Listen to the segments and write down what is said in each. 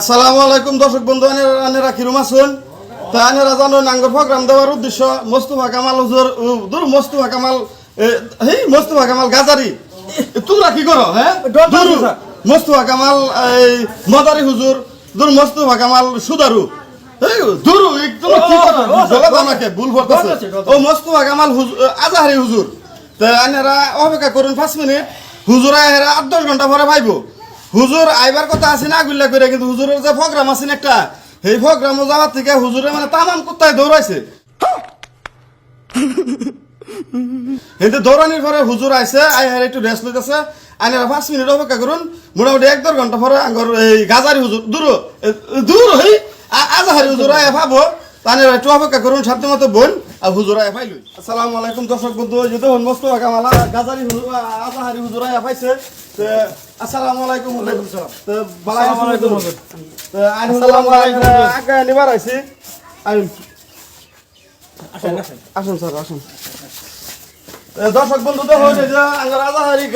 আসসালামু আলাইকুম দর্শক বন্ধু আনেরা কিরম আছেন তা আনেরা জানো নাঙ্গর প্রোগ্রাম দেওয়ার উদ্দেশ্য মোস্তফা কামাল হুজুর দূর মোস্তফা কামাল হেই মোস্তফা কামাল গাজারি এ, তোমরা কি করো হ্যাঁ। মোস্তফা কামাল এই মদারি হুজুর দূর মোস্তফা কামাল সুদারু দূর একদম কি ও, ভুল করতেছে ও মোস্তফা কামাল আজাহারি হুজুর তা আনেরা অপেক্ষা করুন পাঁচ মিনিট। হুজুরা হেরা আট, দশ ঘণ্টা পরে ভাইবো। হুজুর আইবার কথা আছে না গুল্লা করে কিন্তু হুজুরের যে প্রোগ্রাম আছে একটা, সেই প্রোগ্রামে যাওয়ার থেকে হুজুরে মানে তামাম কোথায় দৌড়াইছে। কিন্তু দৌড়ানির পরে হুজুর আইছে আই হার একটু রেস্ট লইতেছে। আইনারা পাঁচ মিনিট অপেক্ষা করুন, মোটামুটি এক, দেড় ঘণ্টা পরে আঙ্গর এই গাজারি হুজুর, দূর দূর হই আজাহারি হুজুর আয় পাবো। তাহলে একটু অপেক্ষা করুন সাথে মতো বোন। আর হুজুর আসসালামু আলাইকুম দর্শক বন্ধু যদি হন মস্ত কামালা গাজারি হুজুর আজাহারি হুজুর তে আসসালামু আলাইকুম। ওয়ালাইকুম সালাম। তে বালাই আসসালামু আলাইকুম হুজুর। তে আইন আসসালামু আলাইকুম আগে নিবার আইছি। আইন আসেন আসেন। আসুন স্যার আসুন। দর্শক বন্ধু তো হয়েছে যে আঙ্গার আজাহারি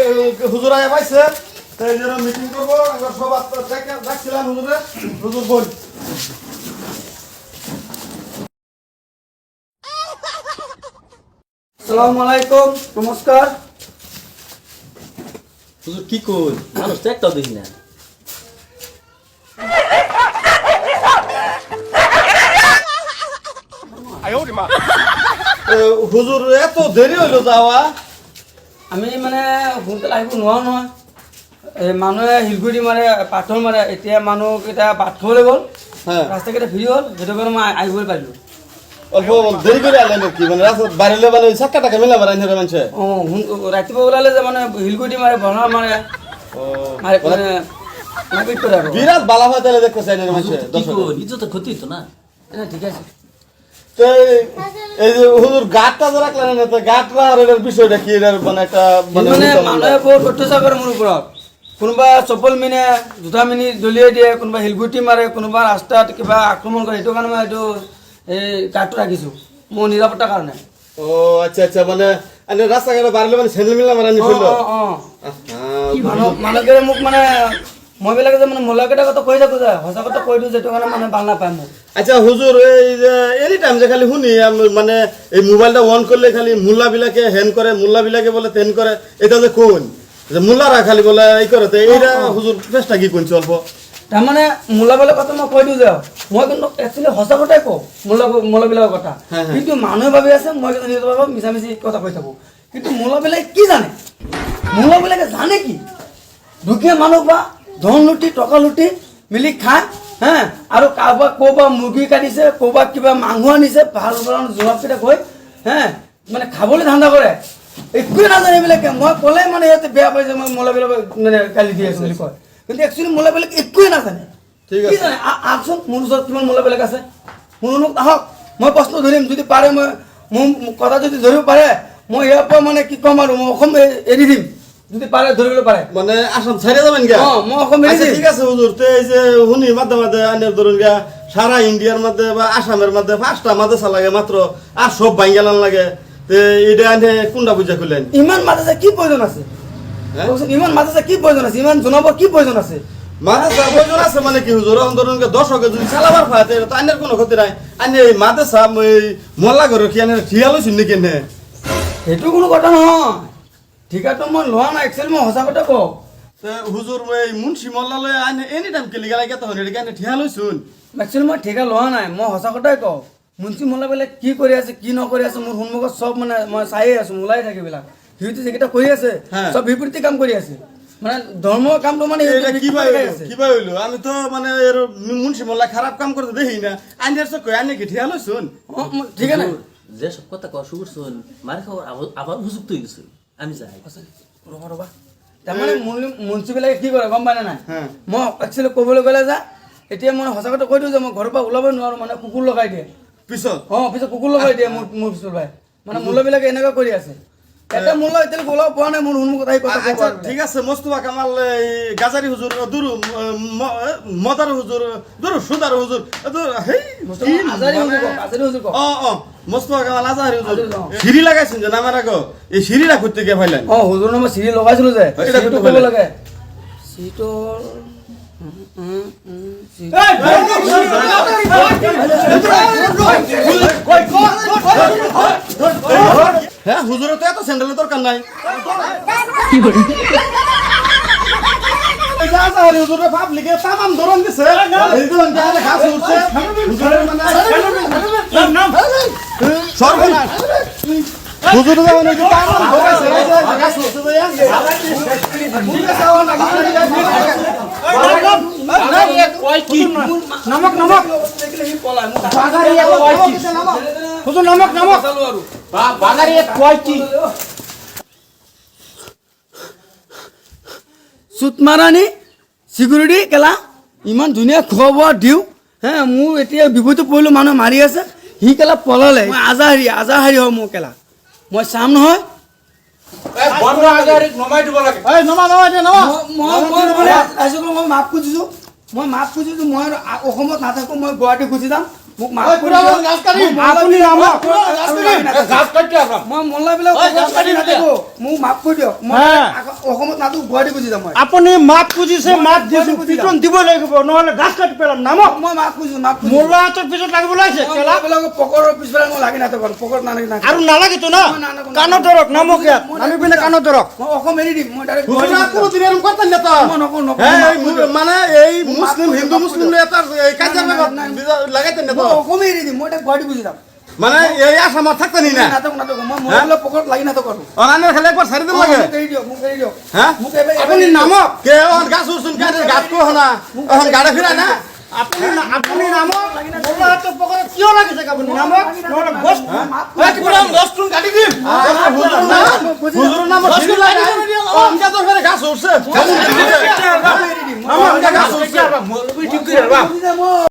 হুজুর পাইছে। তো এই জন্য মিটিং করব আঙ্গার দেখে- দেখছিলাম হুজুরে। হুজুর বল আসসালামু আলাইকুম নমস্কার। হুজুর কি কই? মানুষ তো একটাও দেখি না। হুজুর এত দেরি হইল যাওয়া? আমি মানে সোনকালে আহিব নোৱাৰো নহয়। এই মানুহে শিলগুটি মাৰে পাথৰ মাৰে এতিয়া মানুহকেইটা ভাত খাবলৈ গ'ল। হ্যাঁ ৰাস্তাকেইটা ফ্ৰী হ'ল সেইটো কাৰণে মই আহিবই পাৰিলোঁ। অল্প দেরি করে আলেন কি মানে রাস্তা বাড়িলে মানে চাক্কা টাকা মিলা আইনের মানুষে? সোন- ৰাতিপুৱা ওলালে যে মানে শিলগুটি মাৰে বনাৰ মাৰে মাৰে মানে আৰু বিরাট বালা হয় তাহলে দেখতেছে আইনের মানুষে কি কই নিজে তো ক্ষতি হইতো না? ঠিক আছে। তো এই- এই যে হুজুর গাটটা যে রাখলেন না তো গাট রাখার বিষয়টা কি? এটার মানে একটা মানে মানে মোৰ ওপৰত কোনোবা চপল মিনে জোতা মিনি দলিয়াই দিয়ে কোনোবা শিলগুটি মাৰে কোনোবা ৰাস্তাত কিবা আক্ৰমণ কৰে সেইটো কাৰণে মই এইটো কাৰ্ডটো ৰাখিছোঁ মোৰ নিৰাপত্তাৰ কাৰণে। ও আচ্ছা আচ্ছা মানে আইনের রাস্তাঘাটে বাড়িলে মানে স্যান্ডেল মিলা মারা নি অঁ অঁ মানুহ মানুহকেইটা মোক মানে মইবিলাকে যে মানে মহিলাকেইটা কথা কৈ থাকোঁ যে সঁচা কথা কৈ দিওঁ সেইটো কাৰণে মানে ভালো নাপায় মোক। আচ্ছা হুজুর এই যে এনি টাইম যে খালি শুনি মানে এই মোবাইলটা অন করলে খালি মুল্লা বিলাকে হেন করে মুল্লা বিলাকে বলে তেন করে এটা যে কোন? যে মুল্লারা খালি বলে এই করে তো এইটা হুজুর চেষ্টা কি কোন অল্প? তাৰমানে মোলাবিলাকৰ কথা মই কৈ দিওঁ যে মই কিন্তু একচুৱেলি সঁচা কথাই কওঁ মোলা মোলাবিলাকৰ কথা। কিন্তু মানুহে ভাবি আছে মই কিন্তু নিজৰ ভাবত মিছা মিছি কথা কৈ থাকোঁ। কিন্তু মোলাবিলাকে কি জানে? মোলাবিলাকে জানে কি? দুখীয়া মানুহ বা ধন লুটি টকা লুটি মিলি খায় হে? আৰু কাৰোবাক ক'ৰবাত মুৰ্গী কাটিছে ক'ৰবাত কিবা মাংস আনিছে ভালো ভালো জোৱাবকেইটা গৈ হে? মানে খাবলৈ ধান্দা কৰে। একোৱে নাজানে এইবিলাকে। মই ক'লে মানে সিহঁতে বেয়া পাইছে মই মোলাবিলাক মানে গালি দি আছোঁ বুলি কয়। কিন্তু একচুৱেলি মোলাবিলাক একোৱে নাজানে। ঠিক আছে। আহকচোন মোৰ ওচৰত কিমান মোলাবিলাক আছে। মোৰ মোক আহক মই প্ৰশ্ন ধৰিম যদি পাৰে মই মোৰ কথা যদি ধৰিব পাৰে মই ইয়াৰ পৰা মানে কি ক'ম আৰু মই অসম এৰি দিম। যদি পাৰে ধৰিবলৈ পাৰে। মানে আসাম ছাড়িয়ে যাবেন গা অ, মই অসম এৰি আচ্ছা, দিম। ঠিক আছে হুজুর তো এই যে শুনি মাঝে মাঝে আইনের ধরুন গা সারা ইন্ডিয়ার মধ্যে বা আসামের মধ্যে পাঁচটা মাদ্রাসা লাগে মাত্র আর সব বাঙ্গালান লাগে। তে এটা কোনটা বুঝা খুলেন ইমান মাদ্রাসা কি প্ৰয়োজন আছে? ইমান মাদ্রাসা কি প্ৰয়োজন আছে? ইমান জনাবৰ কি প্ৰয়োজন আছে? মাদ্রাসা প্রয়োজন আছে মানে কি হুজুর? গা দর্শকে যদি চালাবার ফায়াতে তো আইনের কোনো ক্ষতি নাই। আইনে এই মাদ্রাসা এই মোল্লা ঘরের কি আইনের ঠিয়া লইছেন নাকি নে সেইটো কোনো কথা নহয়। ঠিকাটো মই লোৱা নাই একচুৱেলি মই সঁচা কথা কওঁ হুজুর এই মুন্সি মোল্লা লয় আইনে এনি টাইম কেলি গেলাই গেতে হন এটা আইনে ঠিয়া লইছুন। একচুৱেলি মই ঠিকা লোৱা নাই মই সঁচা কথাই কওঁ মুঞ্চি মোলাবিলাক কি কৰি আছে কি নকৰি আছে মোৰ সন্মুখত চব মানে মই চায়ে আছোঁ মোলাই থাকে এইবিলাক। সিহঁতে যিকেইটা কৰি আছে হ্যাঁ। চব বিপৰীতে কাম কৰি আছে। মানে ধৰ্মৰ কামটো মানে কিবা হইল কিবা হইল আমি তো মানে এর মুন্সি মোল্লা খারাপ কাম করতে দেখি না আইনের চক্কর আইনে কি ঠিয়া লইছুন ঠিক আছে যে সব কথা শুরু করছেন মার খাওয়ার আবার- আবার হুজুর তৈরি আমি যাই। ৰ'বা ৰ'বা। তাৰমানে মুঞ্চিবিলাকে কি কৰে গম পাই নে নাই? হ্যাঁ। মই একচুৱেলি ক'বলৈ গ'লে যে এতিয়া মই সঁচা কথা কৈ দিওঁ যে মই ঘৰৰ পৰা ওলাবই নোৱাৰোঁ মানে কুকুৰ লগাই দিয়ে। পিছত? অঁ পিছত কুকুৰ লগাই দিয়ে মোৰ মোৰ পিছত ভাই মানে মূল্যবিলাকে এনেকুৱা কৰি আছে। এটা মূল্য এতিয়ালৈকে ওলাব পৰা নাই মোৰ আহি কথা আচ্ছা ঠিক আছে মোস্তফা কামাল এই গাজারি হুজুর দুরু মদার হুজুর দুরু সুদার হুজুর হেই। অ অ মোস্তফা কামাল আজাহারি হুজুর হ্যাঁ। সিঁড়ি লাগাইছেন যে নামার আগে এই সিঁড়িটা করতে গিয়ে পাইলেন অ হুজুৰ মই চিৰি লগাইছিলো যে এটা কৰিব বেলেগ? লাগে চিৰিটোৰ হুজুরের তো এত স্যান্ডেলের দরকার নাই। এই যে হুজুরে পাবলিকে তামাম ধরন দিছে। এই ধরন দিয়ে ঘাস উঠছে হুজুরের মানে সর্বনাশ হুজুরে যেমন এই তামাম ধরেছে। ঘাস উঠছে যে নমক নমক। দেখিলে সি হুজুর নামক নামক। বাগারি কয় কি? চুট কেলা ইমান ধুনীয়া খোৱা বোৱা দিওঁ। হে মোৰ এতিয়া বিপদটো পৰিলোঁ মানুহ মাৰি আছে। সি কেলা পলালে মই আজাহাৰী আজাহাৰী হয় মোৰ কেলা। মই চাম নহয়। মই মাপ খুজিছোঁ। মই মাপ খুজিছোঁ মই অসমত নাথাকোঁ মই গুৱাহাটী গুচি যাম। আপুনি মাপ খুঁজিছে মাপ দিছো। পিটন দিব লাগিব নহলে গাছ কাটি পেলাম। নামক। মই মাপ খুজিছোঁ মাপ মোল্লা হাতৰ পিছত লাগিব মল্লাবিলাকক পকৰৰ পিছফালে মই লাগি নাথাকোঁ পকৰত নালাগি আৰু নালাগেতো না? কাণত ধৰক নামক ইয়াত। নামি। পিনে কাণত ধৰক। মই অসম এৰি দিম মই ডাইৰেক্ট হ্যাঁ। মানে এই মুসলিম হিন্দু কৰি মুসলিম দিয়ক। এটার না, না, না, লাগাইতেন না মই ডাইৰেক্ট গুৱাহাটী গুচি যাম। মানে এই আসামত থাকতেনি না নাথাকোঁ নাথাকোঁ মই মহিলাবিলাক পকৰত লাগি নাথাকোঁ আৰু অনানের খালি একবার ছাড়ি দিন লাগে। মোক দিয়ক মোক এৰি দিয়ক। হ্যাঁ আপুনি নামক। কে ওখান গাছ উঠছুন গাছ কো না ওখান গাড়া ফিরা না? আপুনি আপুনি নামক। মোল্লা হাতৰ পকেটত কিয় লাগিছে আপুনি? নামক। নহলে গছ মাপ এই পুরান দশ টুন কাটি দিম। হুজুর না? হুজুর না মসজিদ লাগে অনকা তো গাছ উঠছে। নামক। গাছ উঠছে মৌলবী ঠিক মই